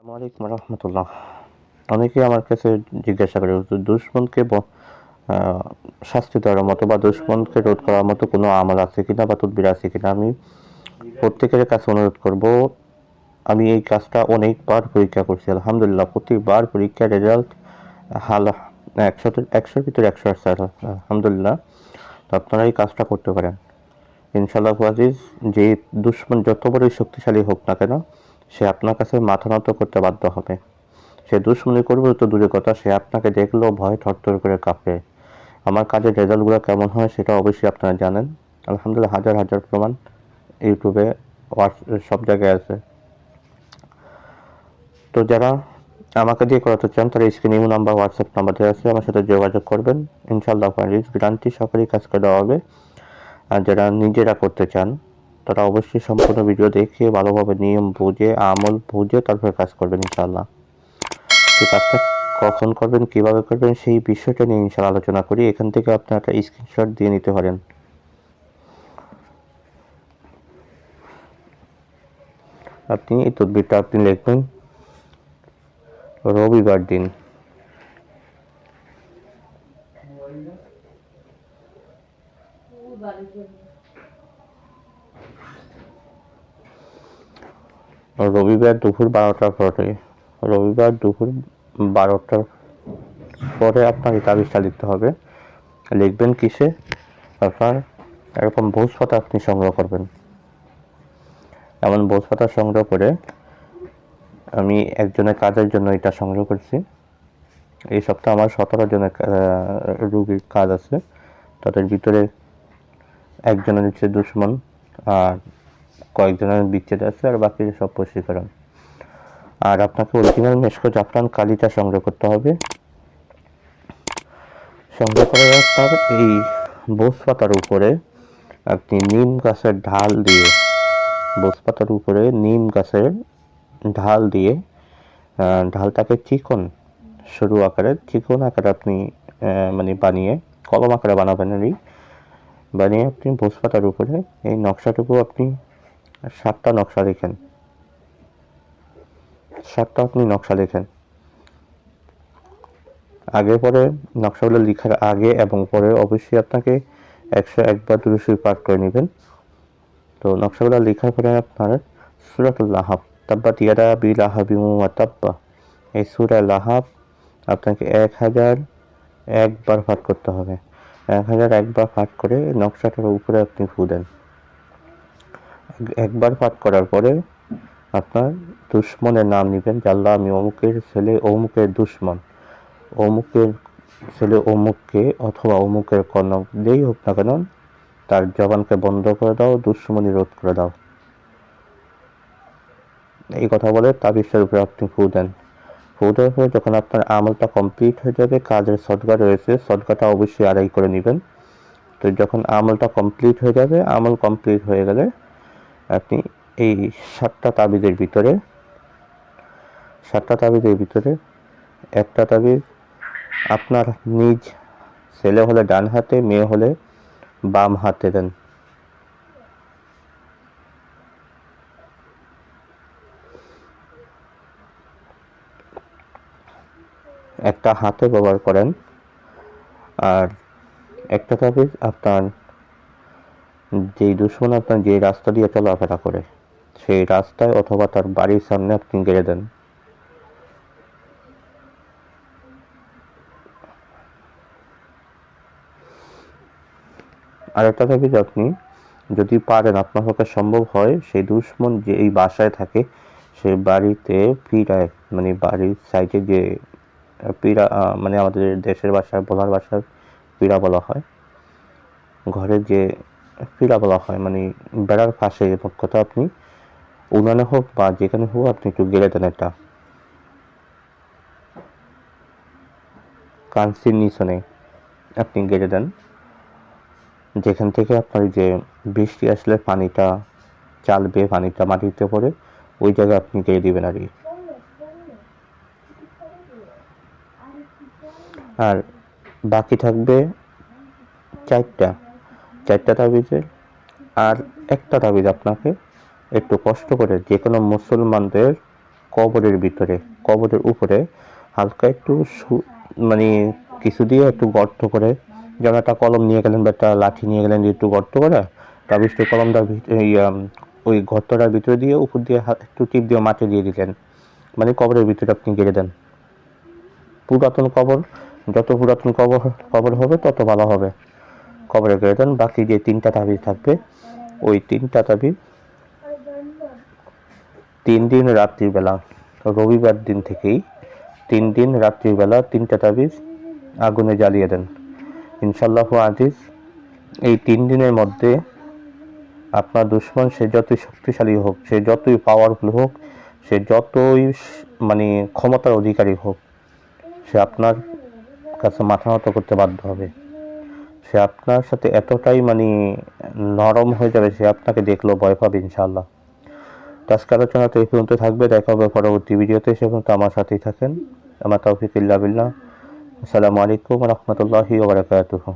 আসসালামু আলাইকুম রহমতুল্লাহ। অনেকে আমার কাছে জিজ্ঞাসা করে দুশ্মনকে শাস্তি দেওয়ার মতো বা দুশ্মনকে রোধ করার মতো কোনো আমল আছে কিনা বা তদবির আছে কিনা? আমি প্রত্যেকের কাছে অনুরোধ করব, আমি এই কাজটা অনেকবার পরীক্ষা করছি, আলহামদুলিল্লাহ প্রত্যেকবার পরীক্ষার রেজাল্ট হাল একশো একশোর ভিতরে একশো আসছে আলহামদুলিল্লাহ। তো আপনারা এই কাজটা করতে পারেন। ইনশাল্লাহ আজিজ যে দুশ্মন যত বড়ই শক্তিশালী হোক না কেন সে আপনার কাছে মাথা নত করতে বাধ্য হবে। সে দুশ্মনী করবে তো দূরে কথা, সে আপনাকে দেখলেও ভয় থরথর করে কাঁপে। আমার কাজের রেজাল্টগুলো কেমন হয় সেটা অবশ্যই আপনারা জানেন। আলহামদুলিল্লাহ, হাজার হাজার প্রমাণ ইউটিউবে সব জায়গায় আছে। তো যারা আমাকে দিয়ে করাতে চান, তারা স্ক্রিনে ইমো নাম্বার, হোয়াটসঅ্যাপ নাম্বার দেওয়া আছে। আমার সাথে যোগাযোগ করবেন। ইনশাল্লাহ গ্যারান্টি সহকারে কাজ করে দেওয়া হবে। আর যারা নিজেরা করতে চান তারা অবশ্যই সম্পূর্ণ ভিডিও দেখে ভালোভাবে নিয়ম বুঝে, আমল বুঝে তারপরে কাজ করবেন ইনশাল্লাহ সেই কাজটা কখন করবেন, কীভাবে করবেন সেই বিষয়টা নিয়ে ইনশাল্লাহ আলোচনা করি। এখান থেকে আপনি একটা স্ক্রিনশট দিয়ে নিতে পারেন। আপনি এই তদবিরটা আপনি লিখবেন, রবিবার দিন। রবিবার দুপুর বারোটার পরে, রবিবার দুপুর বারোটার পরে আপনার তাবিজটা লিখতে হবে। লিখবেন কিসে? আপনার এরকম ভোজ পাতা আপনি সংগ্রহ করবেন। এমন ভোজ পাতা সংগ্রহ করে আমি একজনের কাজের জন্য এটা সংগ্রহ করছি। এই সপ্তাহে আমার সতেরো জনের রুগীর কাজ আছে। তাদের ভিতরে একজনের হচ্ছে দুশ্মন আর কয়েকজনের বিচ্ছেদ আছে আর বাকি সব বশীকরণ আর আপনাকে অরিজিনাল মেশকো জাফরান কালিটা সংগ্রহ করতে হবে সংগ্রহ করার পর এই বোস পাতার উপরে আপনি নিম গাছের ঢাল দিয়ে বোস পাতার উপরে নিম গাছের ঢাল দিয়ে ঢালটাকে চিকন সরু আকারে, চিকন আকারে আপনি মানে বানিয়ে, কলম আকারে বানাবেন। বানিয়ে আপনি বোস পাতার উপরে এই নকশাটুকু আপনি সাতটা নকশা লেখেন। সাতটা আপনি নকশা লেখেন। আগে পরে নকশাগুলো লেখার আগে এবং পরে অবশ্যই আপনাকে একশো একবার দুরুসুই পাঠ করে নেবেন। তো নকশাগুলো লেখার পরে আপনার সুরাতুল লাহাব, তাব্বা, তিয়ারা বি লাহাবি তাব্বা। এই সুরা লাহাব আপনাকে এক হাজার একবার পাঠ করতে হবে। এক হাজার একবার পাঠ করে নকশাটার উপরে আপনি ফু দেন। একবার পাঠ করার পরে আপনার দুশ্মনের নাম নেবেন জাল্লা আমি অমুকের ছেলে অমুকের দুশ্মন। অমুকের ছেলে অমুককে অথবা অমুকের কন্যা যেই হোক না কেন, তার জবানকে বন্ধ করে দাও দুশ্মনী রোধ করে দাও। এই কথা বলে তাবিজের উপরে আপনি ফু দেন। ফু দেওয়ার পরে যখন আপনার আমলটা কমপ্লিট হয়ে যাবে, কাজের সদকা রয়েছে সদকাটা অবশ্যই আদায় করে নেবেন। তো যখন আমলটা কমপ্লিট হয়ে যাবে, আমল কমপ্লিট হয়ে গেলে আপনি এই সাতটা তাবিজের ভিতরে, সাতটা তাবিজের ভিতরে একটা তাবিজ আপনার নিজ ছেলে হলে ডান হাতে, মেয়ে হলে বাম হাতে দেন। একটা হাতে ব্যবহার করেন, আর একটা তাবিজ আপনার যেই দুশ্মন আপনার যে রাস্তা দিয়ে চলাফেরা করে, সেই রাস্তায় অথবা তার বাড়ির সামনে আপনি গেড়ে দেন। আর একটা তাবিজ আপনি যদি পারেন, আপনার পক্ষে সম্ভব হয়, সেই দুশ্মন যে এই বাসায় থাকে সেই বাড়িতে পিড়ায় মানে বাড়ির সাইডে যে পিড়া মানে আমাদের দেশের ভাষায়, বলার ভাষায় পিড়া বলা হয়, ঘরে যে পিড়া বলা হয় মানে বেড়ার পাশে মোট আপনি, উনানে হোক বা যেখানে হোক আপনি একটু গেলে দেন এটা কানসির নিচনে আপনি গেড়ে দেন। যেখান থেকে আপনার যে বৃষ্টি আসলে পানিটা চালবে পানিটা মাটিতে পড়ে, ওই জায়গায় আপনি গেড়ে দিবেন আর কি। আর বাকি থাকবে চারটা। চারটা তাবিজের আর একটা তাবিজ আপনাকে একটু কষ্ট করে যে কোনো মুসলমানদের কবরের ভিতরে, কবরের উপরে হালকা একটু মানে কিছু দিয়ে একটু গর্ত করে, যেমন একটা কলম নিয়ে গেলেন বা একটা লাঠি নিয়ে গেলেন একটু গর্ত করে সেই কলমটার ওই গর্তটার ভিতরে দিয়ে উপর দিয়ে একটু টিপ দিয়ে মাটি দিয়ে দিলেন। মানে কবরের ভিতরে আপনি গেড়ে দেন। পুরাতন কবর, যত পুরাতন কবর কবর হবে তত ভালো হবে। কবরে গেড়ে দেন বাকি যে তিনটা তাবিজ থাকবে, ওই তিনটা তাবিজ তিন দিন রাত্রিবেলা, রবিবার দিন থেকেই তিন দিন রাত্রিবেলা তিনটা তাবিজ আগুনে জ্বালিয়ে দেন। ইনশাল্লাহ আজিজ, এই তিন দিনের মধ্যে আপনার দুশ্মন সে যতই শক্তিশালী হোক, সে যতই পাওয়ারফুল হোক, সে যতই মানে ক্ষমতার অধিকারী হোক, সে আপনার কাছে মাথা নত করতে বাধ্য হবে। সে আপনার সাথে এতটাই মানে নরম হয়ে যাবে সে আপনাকে দেখল ভয় পাবে ইনশাল্লাহ তো আজকে আলোচনা তো এই পর্যন্ত থাকবে। দেখা হবে পরবর্তী ভিডিওতে। সে পর্যন্ত আমার সাথেই থাকেন। আমার তৌফিক ইল্লা আসসালামু আলাইকুম রহমতুল্লাহি ওবরাকাতুহু